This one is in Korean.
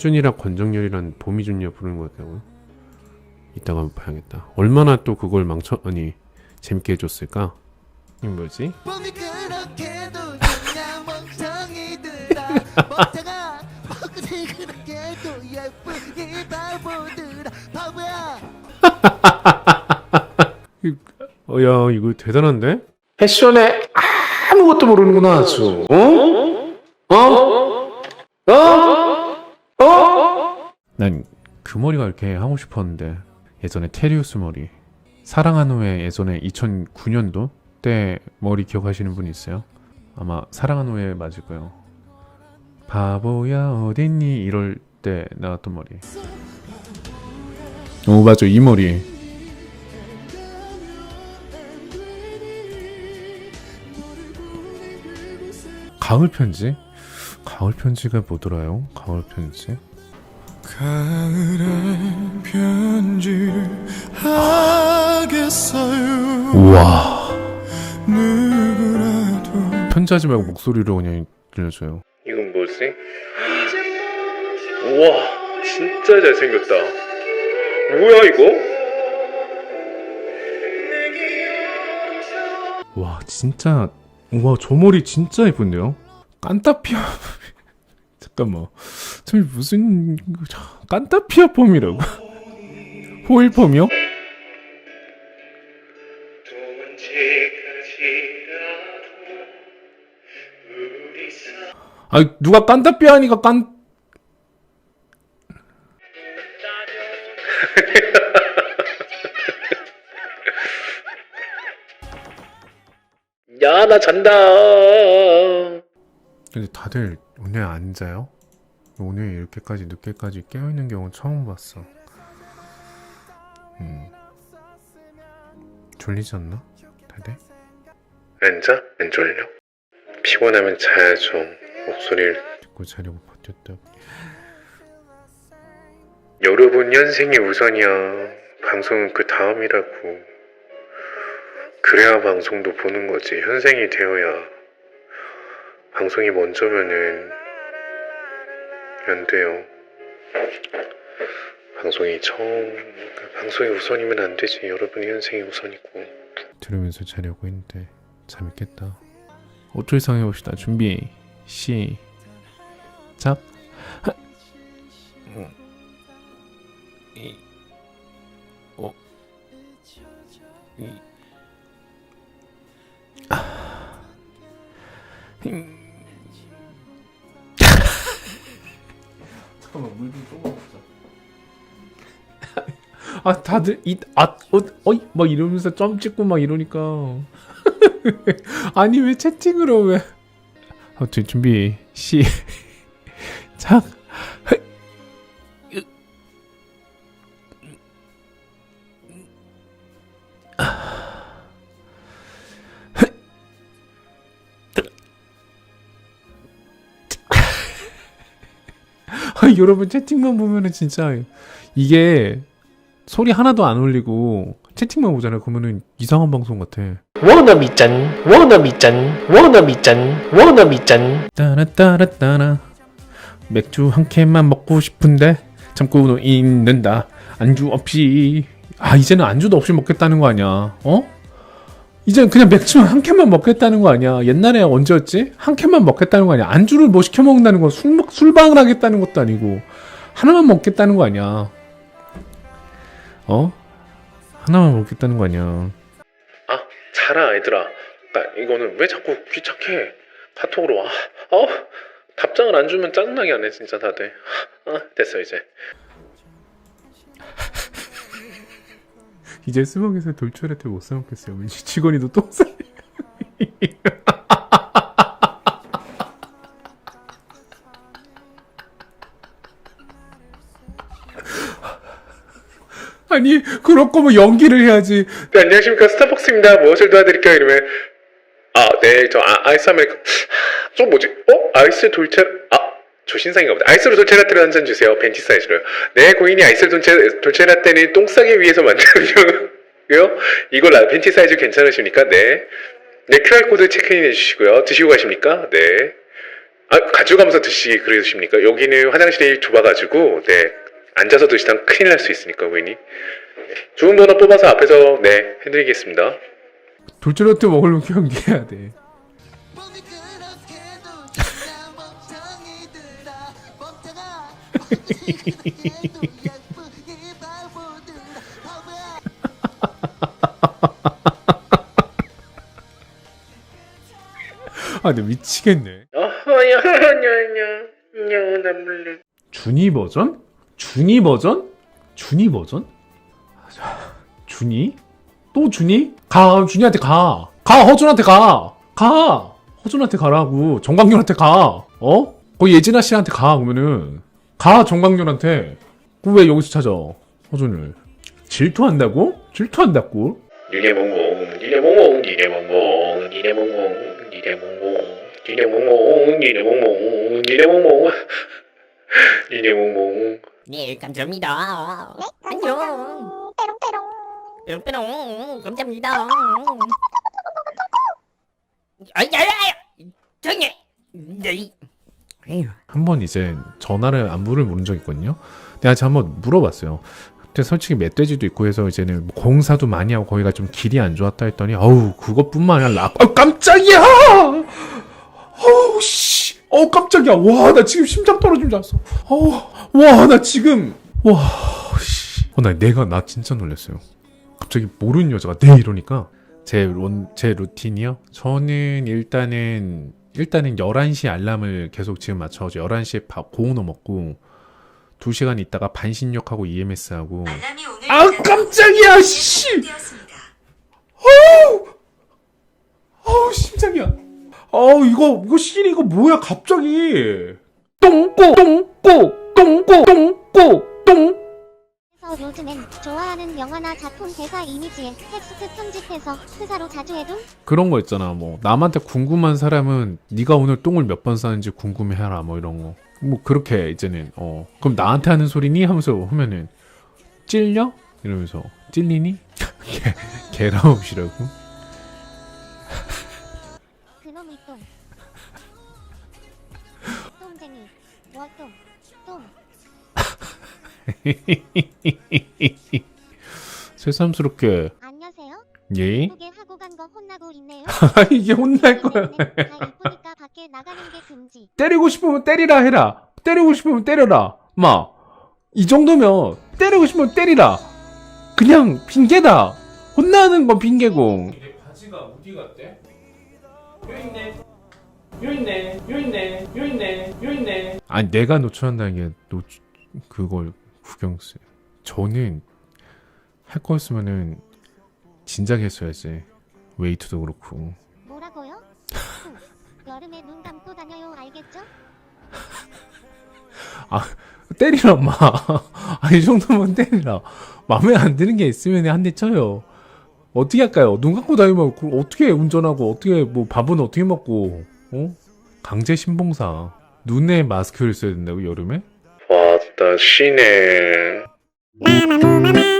혜준이랑 권정열이랑 보미준이가 부르는 것 같다고요? 이따가 한번 봐야겠다. 얼마나 또 그걸 망쳐 아니 재밌게 해줬을까? 이 뭐지? 봄이 그렇게도 좋냐 멍청이들아 멍청아 벚꽃이 그렇게도 예쁜 이 바보들아 바보야 어야 이거 대단한데? 패션에 아무것도 모르는구나 아주 어? 어? 어? 어? 난그 머리가 이렇게 하고 싶었는데 예전에 테리우스 머리 사랑한 후에 예전에 2009년도 때 머리 기억하시는 분 있어요? 아마 사랑한 후에 맞을 거예요. 바보야 어딨니 이럴 때 나왔던 머리. 오 맞아 이 머리. 가을 편지? 가을 편지가 뭐더라요? 가을 편지? 우와. 누구라도. 편지하지 말고 목소리로 그냥 들려줘요. 이건 뭐지? 우와 진짜 잘생겼다. 뭐야 이거? 와 진짜. 우와 저 머리 진짜 예쁜데요? 깐따피아. 잠깐만 저 무슨 깐따피아 폼이라고 호일 폼이요? 아 누가 깐따피아 하니까 깐 야 나 잔다 근데 다들 오늘 안 자요? 오늘 이렇게까지 늦게까지 깨어있는 경우 처음 봤어 음 졸리지 않나? 다들? 안 자? 안 졸려? 피곤하면 자야죠 목소리를 듣고 자려고 버텼다 여러분 현생이 우선이야 방송은 그 다음이라고 그래야 방송도 보는 거지 현생이 되어야 방송이 먼저면은 안 돼요. 방송이 처음 그 방송이 우선이면 안 되지. 여러분이 현생이 우선이고. 들으면서 자려고 했는데 잠이 깼다. 5초 이상 해봅시다. 준비 시작. 이, 오, 이, 아, 음. 잠깐만 물 좀 조금 먹자. 아 다들 이아 어, 어이? 막 이러면서 점 찍고 막 이러니까. 아니 왜 채팅으로 왜? 아무튼 준비 시작 여러분 채팅만 보면은 진짜 이게 소리 하나도 안 울리고 채팅만 보잖아요. 그러면은 이상한 방송 같아. 워너미 짠 워너미 짠 워너미 짠 워너미 짠 따라따라따라 맥주 한 캔만 먹고 싶은데 참고 있는다. 안주 없이 아 이제는 안주도 없이 먹겠다는 거 아니야? 어? 이제는 그냥 맥주 한 캔만 먹겠다는 거 아니야? 옛날에 언제였지? 한 캔만 먹겠다는 거 아니야? 안주를 뭐 시켜 먹는다는 건 술, 먹- 술방을 하겠다는 것도 아니고 하나만 먹겠다는 거 아니야? 어? 하나만 먹겠다는 거 아니야? 아 자라 얘들아 나 이거는 왜 자꾸 귀찮게 카톡으로 와 어? 답장을 안 주면 짜증나게 하네 진짜 다들 아 됐어 이제 이제 수박에서 돌출한테 못 사먹겠어요. 왠지 직원이도 똥 싸. 아니 그럴 거면 연기를 해야지. 네, 안녕하십니까. 스타벅스입니다. 무엇을 도와드릴까요? 이러면 아네저 아, 아이스 아메리카. 저 뭐지? 어? 아이스 돌체 아 저 신상인가 보다 아이스로 돌체라떼를 한 잔 주세요 벤티 사이즈로요 네 고객님 아이스 돌체 돌체라떼는 똥 싸기 위해서 만들어요 이거 라 벤티 사이즈 괜찮으십니까 네 네 QR 코드 체크인 해주시고요 드시고 가십니까 네 아, 가져가면서 드시기 그러십니까? 여기는 화장실이 좁아가지고, 네. 앉아서 드시다가 큰일 날 수 있으니까, 고객님. 네. 좋은 번호 뽑아서 앞에서, 네, 해드리겠습니다. 돌체로트 먹으려면 경기해야 돼. 아 근데 미치겠네. 몰래. 준이 버전? 준이 버전? 준이 버전? 준이? 또 준이? 가 준이한테 가. 가 허준한테 가. 가. 허준한테 가라고. 정광렬한테 가. 어? 거기 예진아 씨한테 가 그러면은 가 정광렬한테. 그왜 여기서 찾아 허준을? 질투한다고? 질투한다고? 니네 몽몽, 니네 몽몽, 니네 몽몽, 니네 몽몽, 니네 몽몽, 니네 몽몽, 니네 몽몽, 니네 몽몽, 니네 몽몽. 네, 감사합니다. 안녕. 빼롱빼롱. 빼롱빼롱. 감사합니다. 아야야! 정해. 네. 한 번 이제 전화를 안부를 물은 적 있거든요. 내가 제가 한번 물어봤어요. 근데 솔직히 멧돼지도 있고 해서 이제는 뭐 공사도 많이 하고 거기가 좀 길이 안 좋았다 했더니 어우 그것뿐만 아니라 락... 어 깜짝이야! 어우 씨! 어 깜짝이야! 와 나 지금 심장 떨어지는 줄 알았어. 어와나 지금 와 씨. 어 나 내가 나 진짜 놀랐어요. 갑자기 모르는 여자가 네 이러니까 제, 론, 제 루틴이요? 저는 일단은 일단은 11시 알람을 계속 지금 맞춰가지고 11시에 밥 고운어 먹고 2시간 있다가 반신욕하고 EMS 하고 아 깜짝이야 씨! 어우! 심장이야. 어우 이거 이거 실이 이거 뭐야 갑자기? 똥꼬 똥꼬 똥꼬 똥꼬 똥 요즘엔 좋아하는 영화나 작품 대사 이미지에 텍스트 편집해서 프사로 자주 해둔? 그런 거 있잖아 뭐 남한테 궁금한 사람은 네가 오늘 똥을 몇 번 싸는지 궁금해하라 뭐 이런 거 뭐 그렇게 이제는 어 그럼 나한테 하는 소리니 하면서 하면은 찔려 이러면서 찔리니 개 개라웃이라고 그놈의 똥. 똥쟁이. 월똥. 똥. 새삼스럽게. 안녕하세요. 예? 예쁘게 하고 간 거 혼나고 있네요. 아, 이게 혼날 거야. 다 이쁘니까 밖에 나가는 게 금지. 때리고 싶으면 때리라 해라. 때리고 싶으면 때려라. 마. 이 정도면 때리고 싶으면 때리라. 그냥 핑계다. 혼나는 건 핑계고. 바지가 어디 갔대? 요 있네. 요 있네. 요 있네. 요 있네. 요 있네. 아니 내가 노출한다는 게 노, 그걸 구경스 저는 할 거였으면은 진작에 했어야지 웨이트도 그렇고 뭐라고요? 후. 여름에 눈 감고 다녀요. 알겠죠? 때리라 마. 아, 이 정도면 때리라. 마음에 안 드는 게 있으면 한 대 쳐요. 어떻게 할까요? 눈 감고 다니면 그걸 어떻게 운전하고 어떻게 뭐 밥은 어떻게 먹고 어? 강제 신봉사. 눈에 마스크를 써야 된다고 여름에? たね。ママもママ